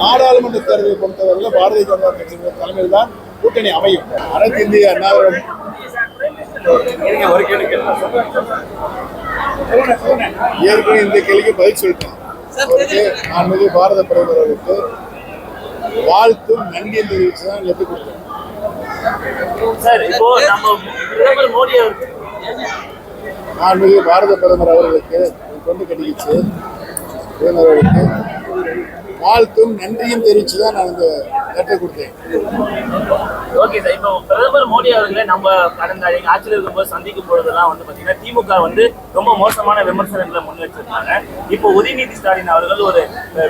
நாடாளுமன்ற தேர்தலை பொறுத்தவரையில் பாரதிய ஜனதா கட்சியின் தலைமையில் தான் கூட்டணி அமையும். அனைத்து இந்திய கேட்கலாம் ஏற்கனவே இந்த கேள்விக்கு பதில் சொல்லிட்டேன். மாண்புமிகு பாரத பிரதமர் அவருக்கு வாழ்த்தும் நன்றியும் தெரிவித்து தான் லெட்டு கொடுத்தேன். மாண்புமிகு பாரத பிரதமர் அவர்களுக்கு கொண்டு கட்டிக்கிச்சு பிரதமர் அவர்களுக்கு வாழ்த்தும் நன்றியும் தெரிவித்து தான் நான் இந்த லெட்டர் கொடுத்தேன். ஓகே சார் இப்போ பிரதமர் மோடி அவர்களை நம்ம கடந்த ஆட்சியில் இருக்கும்போது சந்திக்கும் பொழுதெல்லாம் வந்து பாத்தீங்கன்னா திமுக வந்து ரொம்ப மோசமான விமர்சனங்களை முன் வச்சிருக்காங்க இப்போ உதயநிதி ஸ்டாலின் அவர்கள் ஒரு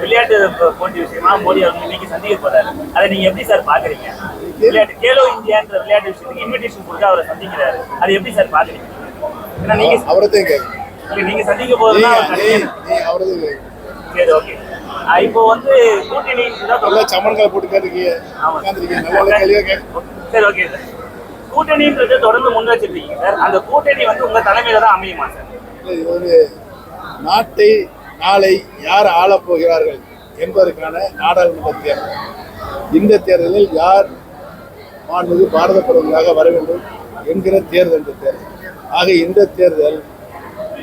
விளையாட்டு போட்டி விஷயமா மோடி அவர்கள் இன்னைக்கு சந்திக்க போறாரு. அதை நீங்க எப்படி சார் பாக்குறீங்க? விளையாட்டு கேலோ இந்தியான்ற விளையாட்டு விஷயத்துக்கு இன்விடேஷன் கொடுத்து அவரை சந்திக்கிறாரு. அதை எப்படி சார் பாக்குறீங்க? ஏன்னா நீங்க அவரத்தையும் நீங்க சந்திக்க போறதுன்னா அவர் நீ கண்டிப்பா- நீ அவரதையும் கேட்க சரி ஓகே இப்போ வந்து கூட்டணி நல்லா சமன்களை போட்டு கேட்டுருக்கீங்க சரி ஓகே சார் கூட்டணின்றது தொடர்ந்து முன் வச்சிருக்கீங்க சார். அந்த கூட்டணி வந்து உங்க தலைமையில தான் அமையுமா சார்? இது ஒரு நாட்டை நாளை யார் ஆளப் போகிறார்கள் என்பதற்கான நாடாளுமன்ற தேர்தல். இந்த தேர்தலில் யார் மாண்புமிகு பாரத பிரதமராக வர வேண்டும் என்கிற தேர்தல் இந்த தேர்தல். ஆக இந்த தேர்தல்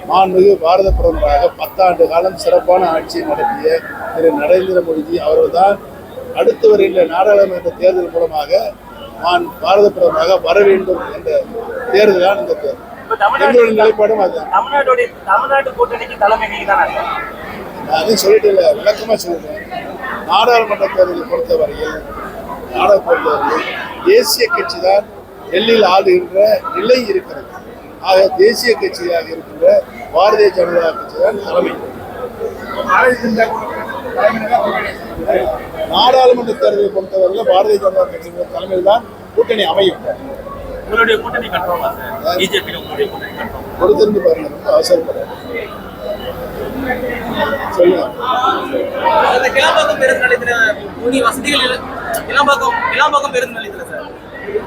மாண்புமிகு பாரத பிரதமராக பத்தாண்டு காலம் சிறப்பான ஆட்சியை நடத்திய திரு. நரேந்திர மோடிஜி அவர்கள்தான் அடுத்து வருகின்ற நாடாளுமன்ற தேர்தல் மூலமாக மான் பாரத பிரதமராக வர வேண்டும் என்ற தேர்தல் தான் இந்த தேர்தல் தமிழ்நாடு எங்களுடைய நிலைப்பாடும் அதுதான் கூட்டணிக்கு தலைமை நான் அதையும் சொல்லிட்டு இல்லை விளக்கமாக சொல்லிட்டேன். நாடாளுமன்ற தேர்தலை பொறுத்தவரையில் நாடாள பொறுத்தவரையில் தேசிய கட்சி தான் டெல்லியில் ஆளுகின்ற நிலை இருக்கிறது. ஆக தேசிய கட்சியாக இருக்கின்ற பாரதிய ஜனதா கட்சி தான் தலைமை. நாடாளுமன்ற தேர்தலை பொறுத்தவரையில் பாரதிய ஜனதா கட்சியின் தலைமையில் தான் கூட்டணி அமையும். உங்களுடைய கூட்டணி கட்டுறோமா சார்? பிஜேபி உங்களுடைய கூட்டணி கட்டுறோம்? பொறுத்திருந்து பாருங்க ரொம்ப அவசரப்படுறேன் சொல்லுங்க. கிளாம்பாக்கம் பேருந்து நிலையத்துல துணி வசதிகள் இல்ல கிளாம்பாக்கம் கிளாம்பாக்கம் பேருந்து நிலையத்துல சார்.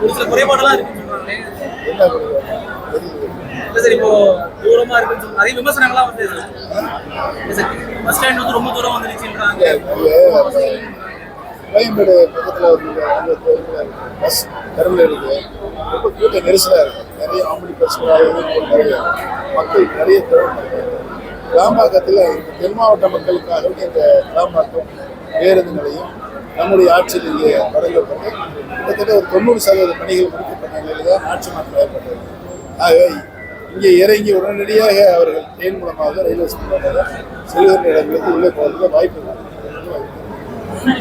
ஒரு சில குறைபாடெல்லாம் பண்ணுங்க இல்ல சார் இப்போ தூரமா இருக்குன்னு சொல்றாங்க நிறைய விமர்சனங்கள்லாம் வந்து சார் பஸ் ஸ்டாண்ட் வந்து ரொம்ப தூரம் வந்துருச்சுன்றாங்க கோயம்பேடு பக்கத்தில் வந்து அங்கே பஸ் டெர்மினல் இருக்கு. ரொம்ப கூட்ட நெரிசலாக இருக்குது நிறைய ஆம்பளை பஸ்ஸுக்காக நிறைய மக்கள் நிறைய தேவைப்படுது கிராம்பாக்கத்தில் இந்த தென் மாவட்ட மக்களுக்காக இந்த கிராம்பாக்கம் பேருந்து நிலையம் நம்முடைய ஆட்சியில் இங்கே தொடங்கப்பட்டு கிட்டத்தட்ட ஒரு தொண்ணூறு சதவீத பணிகள் முடிக்கப்பட்ட நிலையில் தான் ஆட்சி மாற்றம் ஏற்பட்டது. ஆக இங்கே இறங்கி உடனடியாக அவர்கள் ட்ரெயின் மூலமாக ரயில்வே மூலமாக செல்கின்ற இடங்களுக்கு உள்ளே போகிறதுக்கு வாய்ப்பு இருக்கு.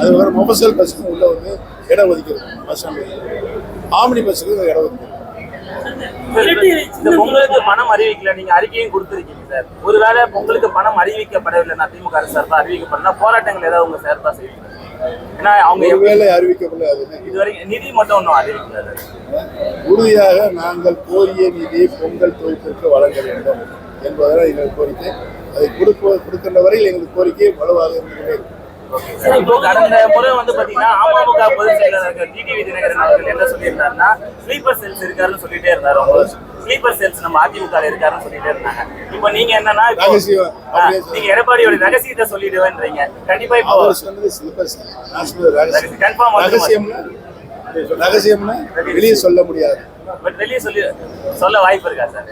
அது ஒரு மொபைல் பஸ்ஸுக்கு உள்ள வந்து இடம் ஒதுக்கிறது. பஸ் ஸ்டாண்ட் ஆம்னி பஸ்ஸுக்கு இடம் ஒதுக்கிறது. இந்த பொங்கலுக்கு பணம் அறிவிக்கல. நீங்க அறிக்கையும் கொடுத்துருக்கீங்க சார். ஒருவேளை பொங்கலுக்கு பணம் அறிவிக்கப்படவில்லை நான் திமுக அரசு சார்பா அறிவிக்கப்படல போராட்டங்கள் ஏதாவது உங்க சார்பா செய்வீங்க ஏன்னா அவங்க ஒருவேளை அறிவிக்கப்படல? இதுவரைக்கும் நிதி மட்டும் ஒன்றும் அறிவிக்கல. உறுதியாக நாங்கள் கோரிய நிதியை பொங்கல் தொகுப்பிற்கு வழங்க வேண்டும் என்பதுதான் எங்கள் கோரிக்கை. அதை கொடுப்ப கொடுக்கின்ற வரையில் எங்கள் கோரிக்கை வலுவாக இருந்துகிட்டே இருக்கும் இப்போ கடந்த முறை வந்து பாத்தீங்கன்னா அமமுக பொதுச் செயலாளர் டிடிவி தினகரன் அவர்கள் என்ன சொல்லியிருந்தாருன்னா ஸ்லீப்பர் செல்ஸ் இருக்காருன்னு சொல்லிட்டே இருந்தாரு அவங்க. ஸ்லீப்பர் செல்ஸ் நம்ம அதிமுக இருக்காருன்னு சொல்லிட்டே இருந்தாங்க. இப்போ நீங்க என்னன்னா நீங்க எடப்பாடியோட ரகசியத்தை சொல்லிடுவேன்றீங்க. கண்டிப்பா இப்போ ஆகுது. ரகசியம்னா? ரகசியம்னா வெளியே சொல்ல முடியாது. பட் வெளியே சொல்லி சொல்ல வாய்ப்பு இருக்கா சார்?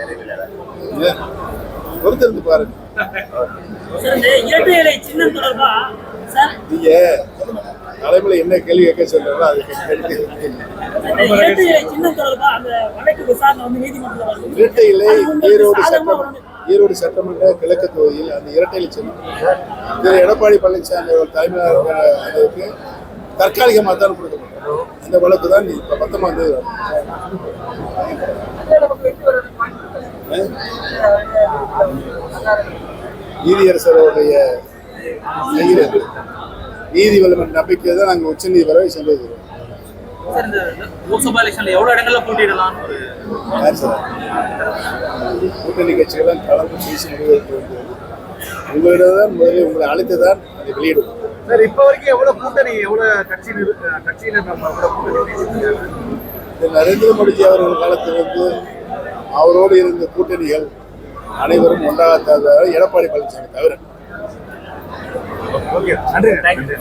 பொறுத்திருந்து பாருங்க. இலை சின்னம் தொடர்பா? சார் நீங்க தலைமையில என்ன கேள்வி கேட்க சொல்றீங்களோ அது கேள்வி இந்த இரட்டை இலை சின்னம் ஈரோடு சட்டம். ஈரோடு சட்டமன்ற கிழக்கு தொகுதியில் அந்த இரட்டையில சின்னம். திரு எடப்பாடி பழனிசாமி அவர்கள் தலைமையாக அதற்கு தற்காலிகமாக தான் கொடுக்கப்பட்டது. அந்த வழக்கு தான் இப்போ பத்தொன்பதாம் தேதி நீதியரசர் அவருடைய கையில் இருக்கு. நீதி வல்லமன் நம்பிக்கை தான் நாங்கள் உச்ச நீதிமன்றம் சென்றிருக்கிறோம் கூட்டணி கட்சிகள்லாம் கலந்து பேசி உங்களிடம் தான் முதலில் உங்களை அழைத்து தான் அதை வெளியிடுவோம். சார் இப்போ வரைக்கும் எவ்வளவு கூட்டணி எவ்வளவு கட்சியினர் கட்சியினர் நம்ம நரேந்திர மோடிஜி அவர்கள் காலத்திலிருந்து அவரோடு இருந்த கூட்டணிகள் அனைவரும் ஒன்றாக எடப்பாடி பழனிசாமி தவிர. ஓகே நன்றி. தேங்க்யூ